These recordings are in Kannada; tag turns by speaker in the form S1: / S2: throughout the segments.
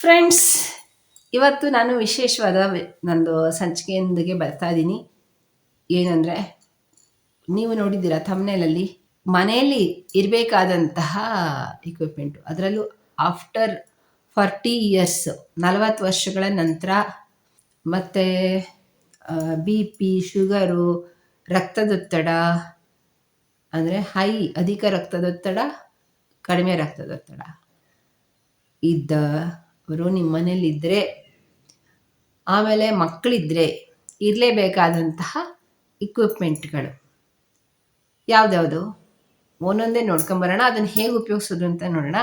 S1: ಫ್ರೆಂಡ್ಸ್ ಇವತ್ತು ನಾನು ವಿಶೇಷವಾದ ನಂದು ಸಂಚಿಕೆಯೊಂದಿಗೆ ಬರ್ತಾ ಇದ್ದೀನಿ. ಏನಂದರೆ, ನೀವು ನೋಡಿದ್ದೀರಾ ತಮ್ಮನೇಲಲ್ಲಿ ಮನೆಯಲ್ಲಿ ಇರಬೇಕಾದಂತಹ ಇಕ್ವಿಪ್ಮೆಂಟು ಅದರಲ್ಲೂ ಆಫ್ಟರ್ ಫಾರ್ಟಿ ಇಯರ್ಸ್ ನಲವತ್ತು ವರ್ಷಗಳ ನಂತರ ಮತ್ತು ಬಿ ಪಿ ಶುಗರು ರಕ್ತದೊತ್ತಡ, ಅಂದರೆ ಹೈ ಅಧಿಕ ರಕ್ತದೊತ್ತಡ, ಕಡಿಮೆ ರಕ್ತದೊತ್ತಡ ಇದ್ದವರು ನಿಮ್ಮ ಮನೇಲಿದ್ದರೆ ಆಮೇಲೆ ಮಕ್ಕಳಿದ್ದರೆ ಇರಲೇಬೇಕಾದಂತಹ ಇಕ್ವಿಪ್ಮೆಂಟ್ಗಳು ಯಾವುದ್ಯಾವುದು? ಒಂದೊಂದೇ ನೋಡ್ಕೊಂಬರೋಣ ಅದನ್ನು ಹೇಗೆ ಉಪಯೋಗಿಸೋದು ಅಂತ ನೋಡೋಣ.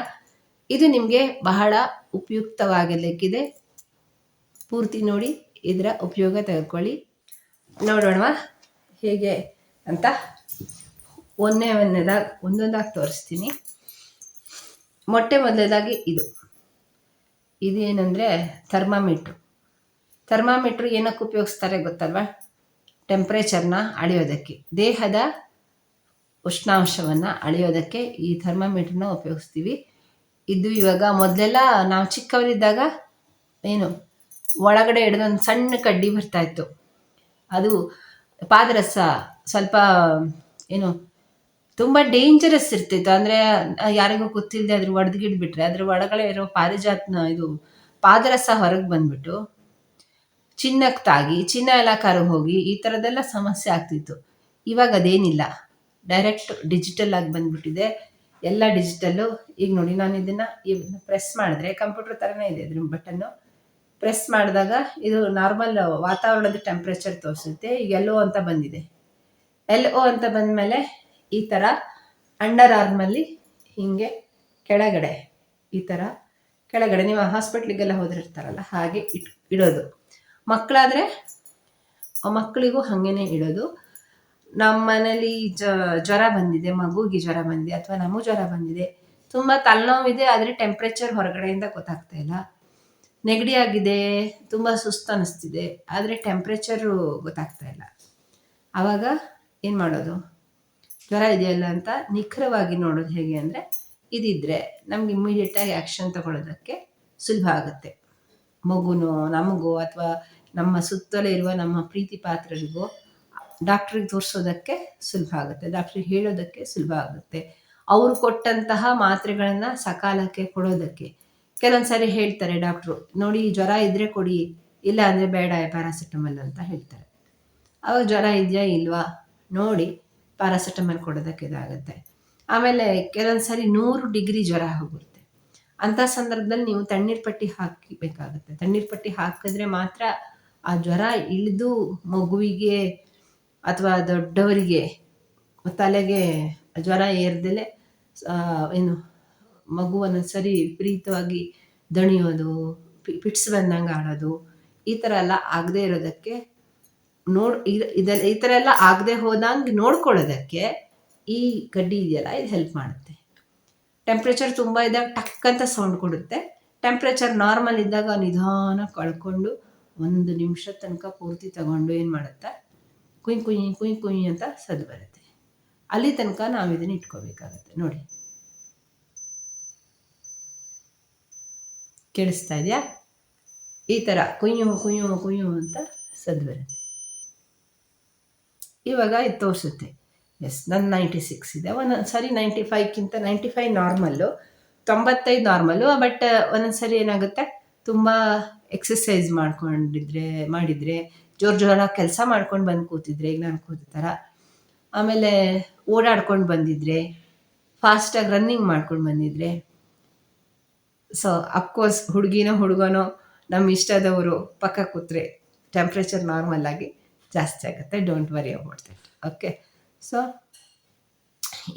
S1: ಇದು ನಿಮಗೆ ಬಹಳ ಉಪಯುಕ್ತವಾಗಲಿಕ್ಕಿದೆ. ಪೂರ್ತಿ ನೋಡಿ, ಇದರ ಉಪಯೋಗ ತೆಗೆದುಕೊಳ್ಳಿ. ನೋಡೋಣವಾ, ಹೇಗೆ ಅಂತ. ಒಂದೇ ಒಂದೇದಾಗಿ ಒಂದೊಂದಾಗಿ ತೋರಿಸ್ತೀನಿ. ಮೊಟ್ಟೆ ಮೊದಲನೇದಾಗಿ ಇದು. ಇದೇನೆಂದರೆ ಥರ್ಮಾಮೀಟ್ರು. ಥರ್ಮಾಮೀಟ್ರ್ ಏನಕ್ಕೆ ಉಪಯೋಗಿಸ್ತಾರೆ ಗೊತ್ತಲ್ವಾ? ಟೆಂಪ್ರೇಚರ್ನ ಅಳೆಯೋದಕ್ಕೆ. ದೇಹದ ಉಷ್ಣಾಂಶವನ್ನು ಅಳೆಯೋದಕ್ಕೆ ಈ ಥರ್ಮಾಮೀಟ್ರನ್ನ ಉಪಯೋಗಿಸ್ತೀವಿ. ಇದು ಇವಾಗ ಮೊದಲೆಲ್ಲ ನಾವು ಚಿಕ್ಕವರಿದ್ದಾಗ ಏನು, ಒಳಗಡೆ ಹಿಡ್ದೊಂದು ಸಣ್ಣ ಕಡ್ಡಿ ಬರ್ತಾಯಿತ್ತು ಅದು ಪಾದರಸ ಸ್ವಲ್ಪ, ಏನು ತುಂಬ ಡೇಂಜರಸ್ ಇರ್ತಿತ್ತು. ಅಂದರೆ ಯಾರಿಗೂ ಗೊತ್ತಿಲ್ಲದೆ ಅದ್ರ ಒಡೆದ್ಗಿಡ್ಬಿಟ್ರೆ, ಅದ್ರ ಒಳಗಡೆ ಇರೋ ಪಾರಿಜಾತನ ಇದು ಪಾದರಸ ಹೊರಗೆ ಬಂದ್ಬಿಟ್ಟು ಚಿನ್ನಕ್ಕೆ ತಾಗಿ, ಚಿನ್ನ ಎಲ್ಲ ಕರಗಿ ಹೋಗಿ ಈ ಥರದ್ದೆಲ್ಲ ಸಮಸ್ಯೆ ಆಗ್ತಿತ್ತು. ಇವಾಗ ಅದೇನಿಲ್ಲ. ಡೈರೆಕ್ಟ್ ಡಿಜಿಟಲ್ ಆಗಿ ಬಂದ್ಬಿಟ್ಟಿದೆ. ಎಲ್ಲ ಡಿಜಿಟಲ್ಲು ಈಗ ನೋಡಿ, ನಾನು ಇದನ್ನು ಇದನ್ನ ಪ್ರೆಸ್ ಮಾಡಿದ್ರೆ ಕಂಪ್ಯೂಟರ್ ಥರನೇ ಇದೆ ಇದ್ರ ಬಟನ್ನು ಪ್ರೆಸ್ ಮಾಡಿದಾಗ ಇದು ನಾರ್ಮಲ್ ವಾತಾವರಣದ ಟೆಂಪ್ರೇಚರ್ ತೋರಿಸುತ್ತೆ. ಈಗ ಎಲ್ಲೋ ಅಂತ ಬಂದಿದೆ. ಎಲ್ ಓ ಅಂತ ಬಂದಮೇಲೆ ಈ ಥರ ಅಂಡರ್ ಆರ್ಮಲ್ಲಿ ಹೀಗೆ ಕೆಳಗಡೆ ಈ ಥರ ಕೆಳಗಡೆ, ನೀವು ಹಾಸ್ಪಿಟ್ಲಿಗೆಲ್ಲ ಹೋದಿರ್ತಾರಲ್ಲ ಹಾಗೆ ಇಟ್, ಇಡೋದು. ಮಕ್ಕಳಾದರೆ ಮಕ್ಕಳಿಗೂ ಹಾಗೇನೆ ಇಡೋದು. ನಮ್ಮ ಮನೇಲಿ ಜ, ಜ್ವರ ಬಂದಿದೆ ಮಗುಗೆ ಜ್ವರ ಬಂದಿದೆ, ಅಥವಾ ನಮಗೂ ಜ್ವರ ಬಂದಿದೆ. ತುಂಬ ತಲೆನೋವಿದೆ, ಆದರೆ ಟೆಂಪ್ರೇಚರ್ ಹೊರಗಡೆಯಿಂದ ಗೊತ್ತಾಗ್ತಾ ಇಲ್ಲ. ನೆಗಡಿ ಆಗಿದೆ, ತುಂಬ ಸುಸ್ತು ಅನ್ನಿಸ್ತಿದೆ ಆದರೆ ಟೆಂಪ್ರೇಚರು ಗೊತ್ತಾಗ್ತಾ ಇಲ್ಲ. ಆವಾಗ ಏನು ಮಾಡೋದು? ಜ್ವರ ಇದೆಯಲ್ಲ ಅಂತ ನಿಖರವಾಗಿ ನೋಡೋದು ಹೇಗೆ ಅಂದರೆ ಇದಿದ್ದರೆ ನಮ್ಗೆ ಇಮ್ಮಿಡಿಯೇಟಾಗಿ ಆ್ಯಕ್ಷನ್ ತಗೊಳ್ಳೋದಕ್ಕೆ ಸುಲಭ ಆಗುತ್ತೆ. ಮಗುನೋ, ನಮಗೋ ಅಥವಾ ನಮ್ಮ ಸುತ್ತಲೇ ಇರುವ ನಮ್ಮ ಪ್ರೀತಿ ಪಾತ್ರರಿಗೂ ಡಾಕ್ಟ್ರಿಗೆ ತೋರಿಸೋದಕ್ಕೆ ಸುಲಭ ಆಗುತ್ತೆ. ಡಾಕ್ಟ್ರಿಗೆ ಹೇಳೋದಕ್ಕೆ ಸುಲಭ ಆಗುತ್ತೆ. ಅವರು ಕೊಟ್ಟಂತಹ ಮಾತ್ರೆಗಳನ್ನು ಸಕಾಲಕ್ಕೆ ಕೊಡೋದಕ್ಕೆ. ಕೆಲವೊಂದು ಸಾರಿ ಹೇಳ್ತಾರೆ ಡಾಕ್ಟ್ರು ನೋಡಿ ಜ್ವರ ಇದ್ದರೆ ಕೊಡಿ, ಇಲ್ಲ ಅಂದರೆ ಬೇಡ ಪ್ಯಾರಾಸಿಟಮಲ್ ಅಂತ ಹೇಳ್ತಾರೆ. ಅವಾಗ ಜ್ವರ ಇದೆಯಾ ಇಲ್ವಾ? ನೋಡಿ. ಪ್ಯಾರಾಸಿಟಮಲ್ ಕೊಡೋದಕ್ಕೆ ಇದಾಗುತ್ತೆ. ಆಮೇಲೆ ಕೆಲವೊಂದು ಸಾರಿ ನೂರು ಡಿಗ್ರಿ ಜ್ವರ ಹೋಗುತ್ತೆ. ಅಂಥ ಸಂದರ್ಭದಲ್ಲಿ ನೀವು ತಣ್ಣೀರು ಪಟ್ಟಿ ಹಾಕಬೇಕಾಗುತ್ತೆ. ತಣ್ಣೀರು ಪಟ್ಟಿ ಹಾಕಿದ್ರೆ ಮಾತ್ರ ಆ ಜ್ವರ ಇಳಿದು ಮಗುವಿಗೆ ಅಥವಾ ದೊಡ್ಡವರಿಗೆ ತಲೆಗೆ ಜ್ವರ ಏರ್ದಲೆ ಏನು ಮಗುವನ್ನು ಸರಿ ವಿಪರೀತವಾಗಿ ದಣಿಯೋದು ಪಿಟ್ಸ್ ಬಂದಂಗೆ ಆಡೋದು ಈ ಥರ ಎಲ್ಲ ಆಗದೆ ಇರೋದಕ್ಕೆ ನೋಡ್ ಇದ- ಇದೆಲ್ಲ ಈ ಥರ ಎಲ್ಲ ಆಗದೆ ಹೋದಂಗೆ ನೋಡ್ಕೊಳ್ಳೋದಕ್ಕೆ ಈ ಕಡ್ಡಿ ಇದೆಯಲ್ಲ, ಇದು ಹೆಲ್ಪ್ ಮಾಡುತ್ತೆ. ಟೆಂಪ್ರೇಚರ್ ತುಂಬ ಇದ್ದಾಗ ಟಕ್ ಅಂತ ಸೌಂಡ್ ಕೊಡುತ್ತೆ. ಟೆಂಪ್ರೇಚರ್ ನಾರ್ಮಲ್ ಇದ್ದಾಗ ನಿಧಾನ ಕಳ್ಕೊಂಡು ಒಂದು ನಿಮಿಷ ತನಕ ಪೂರ್ತಿ ತಗೊಂಡು ಏನು ಮಾಡುತ್ತೆ? ಕುಯ್ ಕುಯ್ ಕುಯ್ ಕುಯ್ ಅಂತ ಸದ್ದು ಬರುತ್ತೆ. ಅಲ್ಲಿ ತನಕ ನಾವು ಇದನ್ನು ಇಟ್ಕೋಬೇಕಾಗತ್ತೆ. ನೋಡಿ. ಕೇಳಿಸ್ತಾ ಇದೆಯಾ? ಈ ಥರ ಕುಯ್ಯು ಕುಯ್ಯು ಕುಯ್ಯು ಅಂತ ಸದ್ದು ಬರುತ್ತೆ. ಇವಾಗ ಇದು ತೋರಿಸುತ್ತೆ. ಎಸ್ ನನ್ನ ನೈಂಟಿ ಸಿಕ್ಸ್ ಇದೆ. ಒಂದೊಂದು ಸರಿ ನೈಂಟಿ ಫೈವ್ಗಿಂತ ನೈಂಟಿ ಫೈವ್ ನಾರ್ಮಲ್ಲು ತೊಂಬತ್ತೈದು ನಾರ್ಮಲ್ಲು ಬಟ್ ಒಂದೊಂದು ಸರಿ ಏನಾಗುತ್ತೆ? ತುಂಬ ಎಕ್ಸಸೈಸ್ ಮಾಡ್ಕೊಂಡಿದ್ರೆ, ಮಾಡಿದರೆ, ಜೋರು ಜೋರಾಗಿ ಕೆಲಸ ಮಾಡ್ಕೊಂಡು ಬಂದು ಕೂತಿದ್ರೆ, ಈಗ ನಾನು ಕೂತ ಥರ ಆಮೇಲೆ ಓಡಾಡ್ಕೊಂಡು ಬಂದಿದ್ರೆ ಫಾಸ್ಟಾಗಿ ರನ್ನಿಂಗ್ ಮಾಡ್ಕೊಂಡು ಬಂದಿದ್ರೆ ಸೊ ಅಫ್ಕೋರ್ಸ್ ಹುಡುಗಿನೋ ಹುಡುಗನೋ ನಮ್ಮ ಇಷ್ಟದವರು ಪಕ್ಕ ಕೂತ್ರೆ ಟೆಂಪ್ರೇಚರ್ ನಾರ್ಮಲ್ ಆಗಿ ಜಾಸ್ತಿ ಆಗುತ್ತೆ. Don't worry about that okay so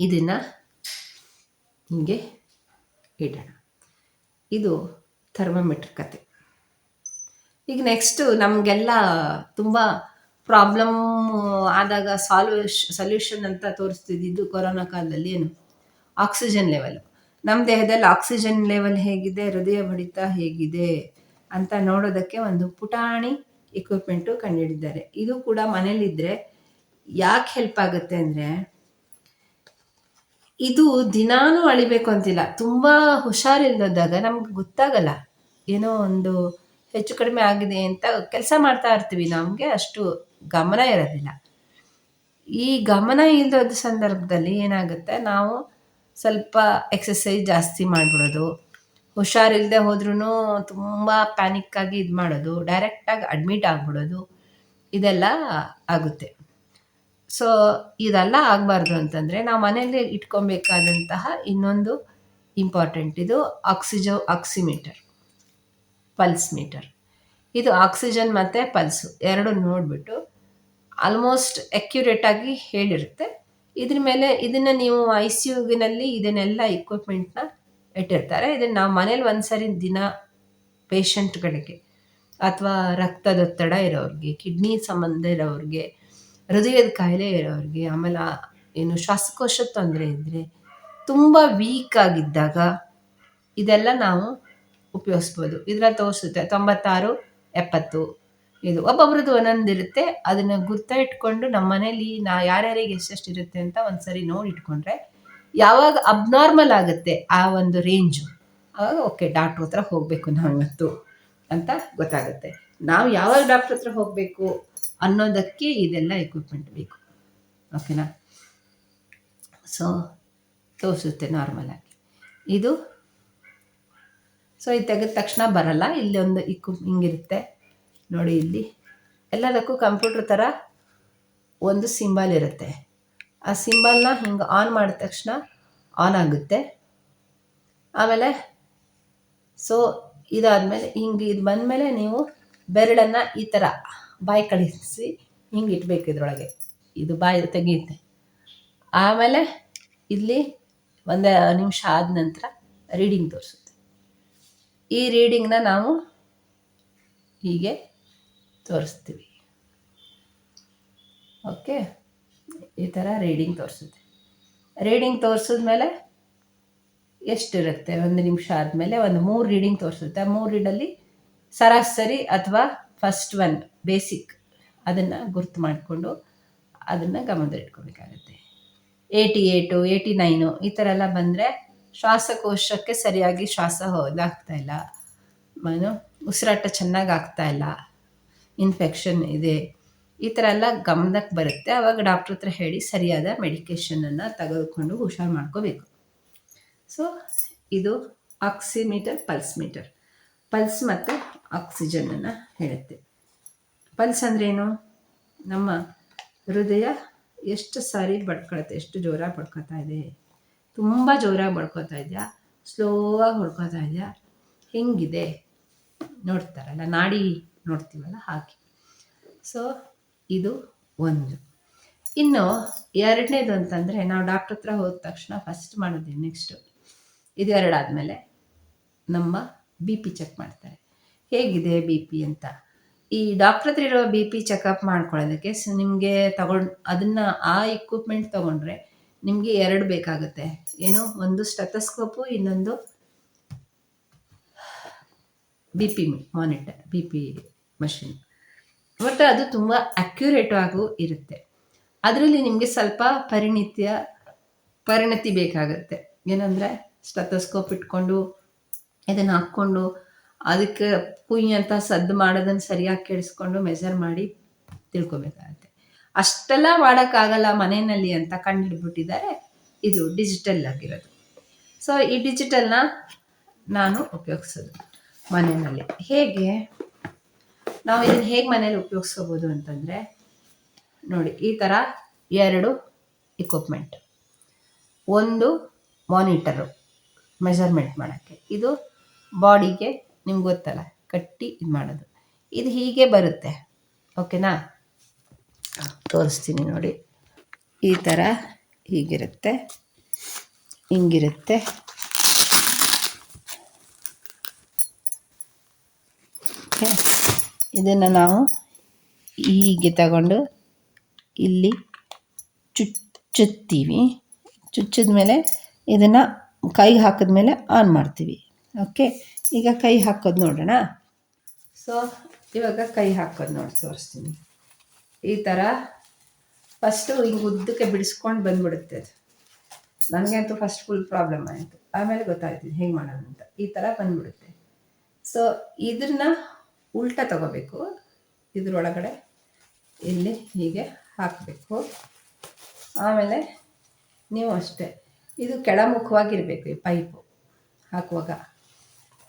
S1: ಇದನ್ನು ಹಿಂಗೆ ಇಡೋಣ. ಇದು ಥರ್ಮೋಮೀಟ್ರ್ ಕತೆ. ಈಗ ನೆಕ್ಸ್ಟು ನಮಗೆಲ್ಲ ತುಂಬ ಪ್ರಾಬ್ಲಮ್ ಆದಾಗ ಸಾಲ್ವ್ ಸೊಲ್ಯೂಷನ್ ಅಂತ ತೋರಿಸ್ತಿದ್ದಿದ್ದು ಕೊರೋನಾ ಕಾಲದಲ್ಲಿ ಏನು? ಆಕ್ಸಿಜನ್ ಲೆವೆಲ್ ನಮ್ಮ ದೇಹದಲ್ಲಿ ಆಕ್ಸಿಜನ್ ಲೆವೆಲ್ ಹೇಗಿದೆ? ಹೃದಯ ಬಡಿತ ಹೇಗಿದೆ? ಅಂತ ನೋಡೋದಕ್ಕೆ ಒಂದು ಪುಟಾಣಿ ಇಕ್ವಿಪ್ಮೆಂಟು ಕಂಡುಹಿಡಿದ್ದಾರೆ ಇದು ಕೂಡ ಮನೇಲಿದ್ದರೆ ಯಾಕೆ ಹೆಲ್ಪ್ ಆಗುತ್ತೆ ಅಂದರೆ, ಇದು ದಿನಾನೂ ಅಳಿಬೇಕು ಅಂತಿಲ್ಲ. ತುಂಬ ಹುಷಾರಿಲ್ಲದಾಗ ನಮ್ಗೆ ಗೊತ್ತಾಗಲ್ಲ. ಏನೋ ಒಂದು ಹೆಚ್ಚು ಕಡಿಮೆ ಆಗಿದೆ ಅಂತ ಕೆಲಸ ಮಾಡ್ತಾ ಇರ್ತೀವಿ. ನಮಗೆ ಅಷ್ಟು ಗಮನ ಇರೋದಿಲ್ಲ. ಈ ಗಮನ ಇಲ್ಲದ ಸಂದರ್ಭದಲ್ಲಿ ಏನಾಗುತ್ತೆ? ನಾವು ಸ್ವಲ್ಪ ಎಕ್ಸಸೈಸ್ ಜಾಸ್ತಿ ಮಾಡಿಬಿಡೋದು. ಹುಷಾರಿಲ್ಲದೆ ಹೋದ್ರೂ ತುಂಬ ಪ್ಯಾನಿಕ್ಕಾಗಿ ಇದು ಮಾಡೋದು ಡೈರೆಕ್ಟಾಗಿ ಅಡ್ಮಿಟ್ ಆಗ್ಬಿಡೋದು, ಇದೆಲ್ಲ ಆಗುತ್ತೆ. ಸೊ ಇದೆಲ್ಲ ಆಗಬಾರ್ದು ಅಂತಂದರೆ ನಾವು ಮನೆಯಲ್ಲೇ ಇಟ್ಕೊಬೇಕಾದಂತಹ ಇನ್ನೊಂದು ಇಂಪಾರ್ಟೆಂಟ್ ಇದು ಆಕ್ಸಿಜೋ ಆಕ್ಸಿಮೀಟರ್ ಪಲ್ಸ್ ಮೀಟರ್ ಇದು ಆಕ್ಸಿಜನ್ ಮತ್ತು ಪಲ್ಸು ಎರಡು ನೋಡಿಬಿಟ್ಟು ಆಲ್ಮೋಸ್ಟ್ ಆಗಿ ಹೇಳಿರುತ್ತೆ. ಇದ್ರ ಮೇಲೆ ಇದನ್ನು ನೀವು ಐ ಸಿ ಯುನಲ್ಲಿ ಇದನ್ನೆಲ್ಲ ಇಕ್ವಿಪ್ಮೆಂಟ್ನ ಇಟ್ಟಿರ್ತಾರೆ. ಇದನ್ನು ನಾವು ಮನೇಲಿ ಒಂದು ಸರಿ ದಿನ ಪೇಷಂಟ್ಗಳಿಗೆ ಅಥವಾ ರಕ್ತದೊತ್ತಡ ಇರೋರಿಗೆ, ಕಿಡ್ನಿ ಸಂಬಂಧ ಇರೋರಿಗೆ, ಹೃದಯದ ಕಾಯಿಲೆ ಇರೋರಿಗೆ, ಆಮೇಲೆ ಏನು ಶ್ವಾಸಕೋಶದ ತೊಂದರೆ ಇದ್ದರೆ ತುಂಬ ವೀಕ್ ಆಗಿದ್ದಾಗ ಇದೆಲ್ಲ ನಾವು ಉಪಯೋಗಿಸ್ಬೋದು. ಇದರಲ್ಲಿ ತೋರಿಸುತ್ತೆ ತೊಂಬತ್ತಾರು, ಎಪ್ಪತ್ತು, ಇದು ಒಬ್ಬೊಬ್ರದ್ದು ಒಂದೊಂದು ಇರುತ್ತೆ. ಅದನ್ನು ಗುರ್ತ ಇಟ್ಕೊಂಡು ನಮ್ಮ ಮನೇಲಿ ನಾ ಯಾರ್ಯಾರಿಗೆ ಎಷ್ಟೆಷ್ಟು ಇರುತ್ತೆ ಅಂತ ಒಂದು ಸರಿ ನೋಡಿ ಇಟ್ಕೊಂಡ್ರೆ ಯಾವಾಗ ಅಬ್ನಾರ್ಮಲ್ ಆಗುತ್ತೆ ಆ ಒಂದು ರೇಂಜು ಆವಾಗ ಓಕೆ ಡಾಕ್ಟ್ರ್ ಹತ್ರ ಹೋಗಬೇಕು ನಾವಿವತ್ತು ಅಂತ ಗೊತ್ತಾಗುತ್ತೆ. ನಾವು ಯಾವಾಗ ಡಾಕ್ಟ್ರ್ ಹತ್ರ ಹೋಗಬೇಕು ಅನ್ನೋದಕ್ಕೆ ಇದೆಲ್ಲ ಎಕ್ವಿಪ್ಮೆಂಟ್ ಬೇಕು. ಓಕೆನಾ ಸೊ ತೋರಿಸುತ್ತೆ ನಾರ್ಮಲಾಗಿ ಇದು ಸೊ ಇದು ತೆಗೆದ ತಕ್ಷಣ ಬರಲ್ಲ. ಇಲ್ಲಿ ಒಂದು ಇಕ್ಕು ಹಿಂಗಿರುತ್ತೆ. ನೋಡಿ ಇಲ್ಲಿ. ಎಲ್ಲದಕ್ಕೂ ಕಂಪ್ಯೂಟ್ರ್ ಥರ ಒಂದು ಸಿಂಬಲ್ ಇರುತ್ತೆ. ಆ ಸಿಂಬಲ್ನ ಹಿಂಗೆ ಆನ್ ಮಾಡಿದ ತಕ್ಷಣ ಆನ್ ಆಗುತ್ತೆ. ಆಮೇಲೆ ಸೊ ಇದಾದಮೇಲೆ ಹಿಂಗೆ ಇದು ಬಂದಮೇಲೆ ನೀವು ಬೆರಳನ್ನು ಈ ಥರ ಬಾಯಿ ಕಳಿಸಿ ಹಿಂಗೆ ಇಟ್ಬೇಕು ಇದರೊಳಗೆ. ಇದು ಬಾಯಿ ತೆಗೆಯುತ್ತೆ. ಆಮೇಲೆ ಇಲ್ಲಿ ಒಂದು ನಿಮಿಷ ಆದ ನಂತರ ರೀಡಿಂಗ್ ತೋರಿಸುತ್ತೆ. ಈ ರೀಡಿಂಗ್ನ ನಾವು ಹೀಗೆ ತೋರಿಸ್ತೀವಿ. ಓಕೆ ಈ ಥರ ರೀಡಿಂಗ್ ತೋರಿಸುತ್ತೆ. ರೀಡಿಂಗ್ ತೋರಿಸಿದ್ಮೇಲೆ ಎಷ್ಟಿರುತ್ತೆ? ಒಂದು ನಿಮಿಷ ಆದಮೇಲೆ ಒಂದು ಮೂರು ರೀಡಿಂಗ್ ತೋರಿಸುತ್ತೆ. ಆ ಮೂರು ರೀಡಲ್ಲಿ ಸರಾಸರಿ ಅಥವಾ ಫಸ್ಟ್ ಒನ್ ಬೇಸಿಕ್ ಅದನ್ನು ಗುರ್ತು ಮಾಡಿಕೊಂಡು ಅದನ್ನು ಗಮನದಲ್ಲಿಟ್ಕೋಬೇಕಾಗುತ್ತೆ. ಏಯ್ಟಿ ಏಯ್ಟು ಏಯ್ಟಿ ನೈನು ಈ ಥರ ಎಲ್ಲ ಬಂದರೆ ಶ್ವಾಸಕೋಶಕ್ಕೆ ಸರಿಯಾಗಿ ಶ್ವಾಸ ಹೋದಾಗ್ತಾ ಇಲ್ಲ. ಏನು? ಉಸಿರಾಟ ಚೆನ್ನಾಗಿ ಆಗ್ತಾ ಇಲ್ಲ. ಇನ್ಫೆಕ್ಷನ್ ಇದೆ. ಈ ಥರ ಎಲ್ಲ ಗಮನಕ್ಕೆ ಬರುತ್ತೆ. ಆವಾಗ ಡಾಕ್ಟ್ರ್ ಹತ್ರ ಹೇಳಿ ಸರಿಯಾದ ಮೆಡಿಕೇಷನನ್ನು ತೆಗೆದುಕೊಂಡು ಹುಷಾರು ಮಾಡ್ಕೋಬೇಕು. ಸೊ ಇದು ಆಕ್ಸಿಮೀಟರ್ ಪಲ್ಸ್ ಮೀಟರ್ ಪಲ್ಸ್ ಮತ್ತು ಆಕ್ಸಿಜನನ್ನು ಹೇಳುತ್ತೆ. ಪಲ್ಸ್ ಅಂದ್ರೇನು ನಮ್ಮ ಹೃದಯ ಎಷ್ಟು ಸಾರಿ ಬಡ್ಕೊಳುತ್ತೆ, ಎಷ್ಟು ಜೋರಾಗಿ ಬಡ್ಕೊತಾ ಇದೆ. ತುಂಬ ಜೋರಾಗಿ ಬಡ್ಕೊತಾ ಇದೆಯಾ? ಸ್ಲೋವಾಗಿ ಹೊಡ್ಕೊತಾ ಇದೆಯಾ? ಹೆಂಗಿದೆ? ನೋಡ್ತಾರಲ್ಲ, ನಾಡಿ ನೋಡ್ತೀವಲ್ಲ ಹಾಗೆ. ಸೊ ಇದು ಒಂದು. ಇನ್ನು ಎರಡನೇದು ಅಂತಂದರೆ ನಾವು ಡಾಕ್ಟ್ರ್ ಹತ್ರ ಹೋದ ತಕ್ಷಣ ಫಸ್ಟ್ ಮಾಡೋದು ನೆಕ್ಸ್ಟು ಇದು ಎರಡಾದಮೇಲೆ ನಮ್ಮ ಬಿ ಪಿ ಚೆಕ್ ಮಾಡ್ತಾರೆ. ಹೇಗಿದೆ ಬಿ ಪಿ ಅಂತ? ಈ ಡಾಕ್ಟ್ರ್ ಹತ್ರ ಇರೋ ಬಿ ಪಿ ಚೆಕಪ್ ಮಾಡ್ಕೊಳ್ಳೋದಕ್ಕೆ ಸೊ ನಿಮಗೆ ತಗೊಂಡು ಅದನ್ನು ಆ ಇಕ್ವಿಪ್ಮೆಂಟ್ ತೊಗೊಂಡ್ರೆ ನಿಮಗೆ ಎರಡು ಬೇಕಾಗುತ್ತೆ. ಏನು? ಒಂದು ಸ್ಟೆಥಸ್ಕೋಪು ಇನ್ನೊಂದು B P monitor B P machine but ಅದು ತುಂಬ ಅಕ್ಯುರೇಟ್ ಆಗು ಇರುತ್ತೆ. ಅದರಲ್ಲಿ ನಿಮಗೆ ಸ್ವಲ್ಪ ಪರಿಣಿತಿಯ, ಪರಿಣತಿ ಬೇಕಾಗುತ್ತೆ. ಏನಂದರೆ ಸ್ಟೆಥಸ್ಕೋಪ್ ಇಟ್ಕೊಂಡು, ಇದನ್ನು ಹಾಕ್ಕೊಂಡು, ಅದಕ್ಕೆ ಕುಯ್ ಅಂತ ಸದ್ದು ಮಾಡೋದನ್ನು ಸರಿಯಾಗಿ ಕೇಳಿಸ್ಕೊಂಡು ಮೆಜರ್ ಮಾಡಿ ತಿಳ್ಕೊಬೇಕಾಗುತ್ತೆ. ಅಷ್ಟೆಲ್ಲ ಮಾಡೋಕ್ಕಾಗಲ್ಲ ಮನೆಯಲ್ಲಿ ಅಂತ ಕಂಡುಹಿಡ್ಬಿಟ್ಟಿದ್ದಾರೆ. ಇದು ಡಿಜಿಟಲ್ ಆಗಿರೋದು. ಸೊ ಈ ಡಿಜಿಟಲ್ನ ನಾನು ಉಪಯೋಗಿಸೋದು ಮನೆಯಲ್ಲಿ. ಹೇಗೆ? ನಾವು ಇದನ್ನ ಹೇಗೆ ಮನೇಲಿ ಉಪಯೋಗಿಸ್ಕೋಬೋದು ಅಂತಂದರೆ, ನೋಡಿ, ಈ ಥರ ಎರಡು ಇಕ್ವಿಪ್ಮೆಂಟ್ ಒಂದು ಮಾನಿಟರು ಮೆಜರ್ಮೆಂಟ್ ಮಾಡೋಕ್ಕೆ. ಇದು ಬಾಡಿಗೆ ನಿಮ್ಗೆ ಗೊತ್ತಲ್ಲ, ಕಟ್ಟಿ ಇದು ಮಾಡೋದು. ಇದು ಹೀಗೆ ಬರುತ್ತೆ. ಓಕೆನಾ ತೋರಿಸ್ತೀನಿ ನೋಡಿ. ಈ ಥರ ಹೀಗಿರುತ್ತೆ, ಹಿಂಗಿರುತ್ತೆ. ಓಕೆ ಇದನ್ನು ನಾವು ಹೀಗೆ ತಗೊಂಡು ಇಲ್ಲಿ ಚುಚ್ಚುತ್ತೀವಿ. ಚುಚ್ಚಿದ ಮೇಲೆ ಇದನ್ನು ಕೈಗೆ ಹಾಕಿದ ಮೇಲೆ ಆನ್ ಮಾಡ್ತೀವಿ. ಓಕೆ ಈಗ ಕೈ ಹಾಕೋದು ನೋಡೋಣ. ಸೊ ಇವಾಗ ಕೈ ಹಾಕೋದು ನೋಡಿ, ತೋರಿಸ್ತೀನಿ. ಈ ಥರ ಫಸ್ಟು ಹಿಂಗೆ ಉದ್ದಕ್ಕೆ ಬಿಡಿಸ್ಕೊಂಡು ಬಂದ್ಬಿಡುತ್ತೆ ಅದು. ನನಗಂತೂ ಫಸ್ಟ್ ಫುಲ್ ಪ್ರಾಬ್ಲಮ್ ಆಯಿತು. ಆಮೇಲೆ ಗೊತ್ತಾಯ್ತು ಹೇಗೆ ಅಂತ. ಈ ಥರ ಬಂದ್ಬಿಡುತ್ತೆ. ಸೊ ಇದನ್ನ ಉಲ್ಟ ತಗೋಬೇಕು ಇದರೊಳಗಡೆ. ಇಲ್ಲಿ ಹೀಗೆ ಹಾಕಬೇಕು. ಆಮೇಲೆ ನೀವು ಅಷ್ಟೇ, ಇದು ಕೆಳಮುಖವಾಗಿರಬೇಕು ಈ ಪೈಪು ಹಾಕುವಾಗ.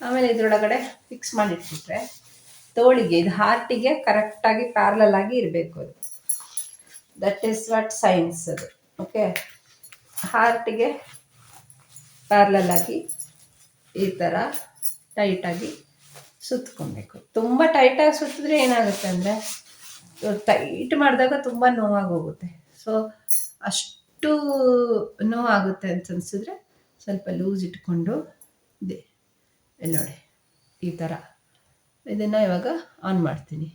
S1: ಆಮೇಲೆ ಇದರೊಳಗಡೆ ಫಿಕ್ಸ್ ಮಾಡಿಟ್ಬಿಟ್ರೆ ತೋಳಿಗೆ, ಇದು ಹಾರ್ಟಿಗೆ ಕರೆಕ್ಟಾಗಿ ಪ್ಯಾರಲಲ್ ಆಗಿ ಇರಬೇಕು ಅದು. ದಟ್ ಈಸ್ ವಾಟ್ ಸೈನ್ಸ್ ಅದು ಓಕೆ ಹಾರ್ಟಿಗೆ ಪ್ಯಾರಲಲ್ ಆಗಿ ಈ ಥರ ಟೈಟಾಗಿ ಸುತ್ಕೊಬೇಕು. ತುಂಬ ಟೈಟಾಗಿ ಸುತ್ತಿದ್ರೆ ಏನಾಗುತ್ತೆ ಅಂದರೆ ಟೈಟ್ ಮಾಡಿದಾಗ ತುಂಬ ನೋವಾಗಿ ಹೋಗುತ್ತೆ. ಸೊ ಅಷ್ಟು ನೋವಾಗುತ್ತೆ ಅಂತ ಅನಿಸಿದ್ರೆ ಸ್ವಲ್ಪ ಲೂಸ್ ಇಟ್ಕೊಂಡು ಇದೆ. ನೋಡಿ, ಈ ಥರ ಇದನ್ನು ಇವಾಗ ಆನ್ ಮಾಡ್ತೀನಿ.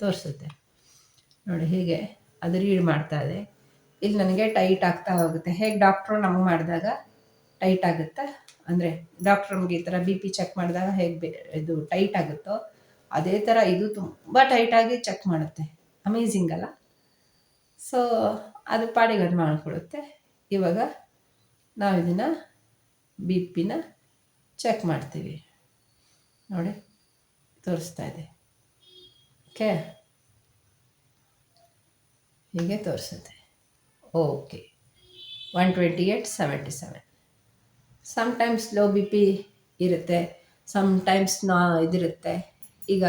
S1: ತೋರಿಸುತ್ತೆ. ನೋಡಿ, ಹೀಗೆ ಅದು ರೀಡ್ ಮಾಡ್ತಾ ಇದೆ. ಇಲ್ಲಿ ನನಗೆ ಟೈಟ್ ಆಗ್ತಾ ಹೋಗುತ್ತೆ. ಹೇಗೆ ಡಾಕ್ಟ್ರು ನಮ್ಗೆ ಮಾಡಿದಾಗ ಟೈಟ್ ಆಗುತ್ತೆ? ಅಂದರೆ ಡಾಕ್ಟರ್ ನಮಗೆ ಈ ಥರ ಬಿ ಪಿ ಚೆಕ್ ಮಾಡಿದಾಗ ಹೇಗೆ ಇದು ಟೈಟ್ ಆಗುತ್ತೋ, ಅದೇ ಥರ ಇದು ತುಂಬ ಟೈಟಾಗಿ ಚೆಕ್ ಮಾಡುತ್ತೆ. ಅಮೇಝಿಂಗ್ ಅಲ್ಲ? ಸೊ ಅದು ಪಾಡಿಗೆ ಅದು ಮಾಡಿಕೊಡುತ್ತೆ ಇವಾಗ ನಾವು ಇದನ್ನು ಬಿ ಪಿನ ಚೆಕ್ ಮಾಡ್ತೀವಿ. ನೋಡಿ, ತೋರಿಸ್ತಾ ಇದೆ. ಓಕೆ ಹೀಗೆ ತೋರಿಸುತ್ತೆ. Okay one twenty eight seventy seven sometimes low B P ಇರುತ್ತೆ ಸಮ್ಟೈಮ್ಸ್ ನಾ ಇದಿರುತ್ತೆ. ಈಗ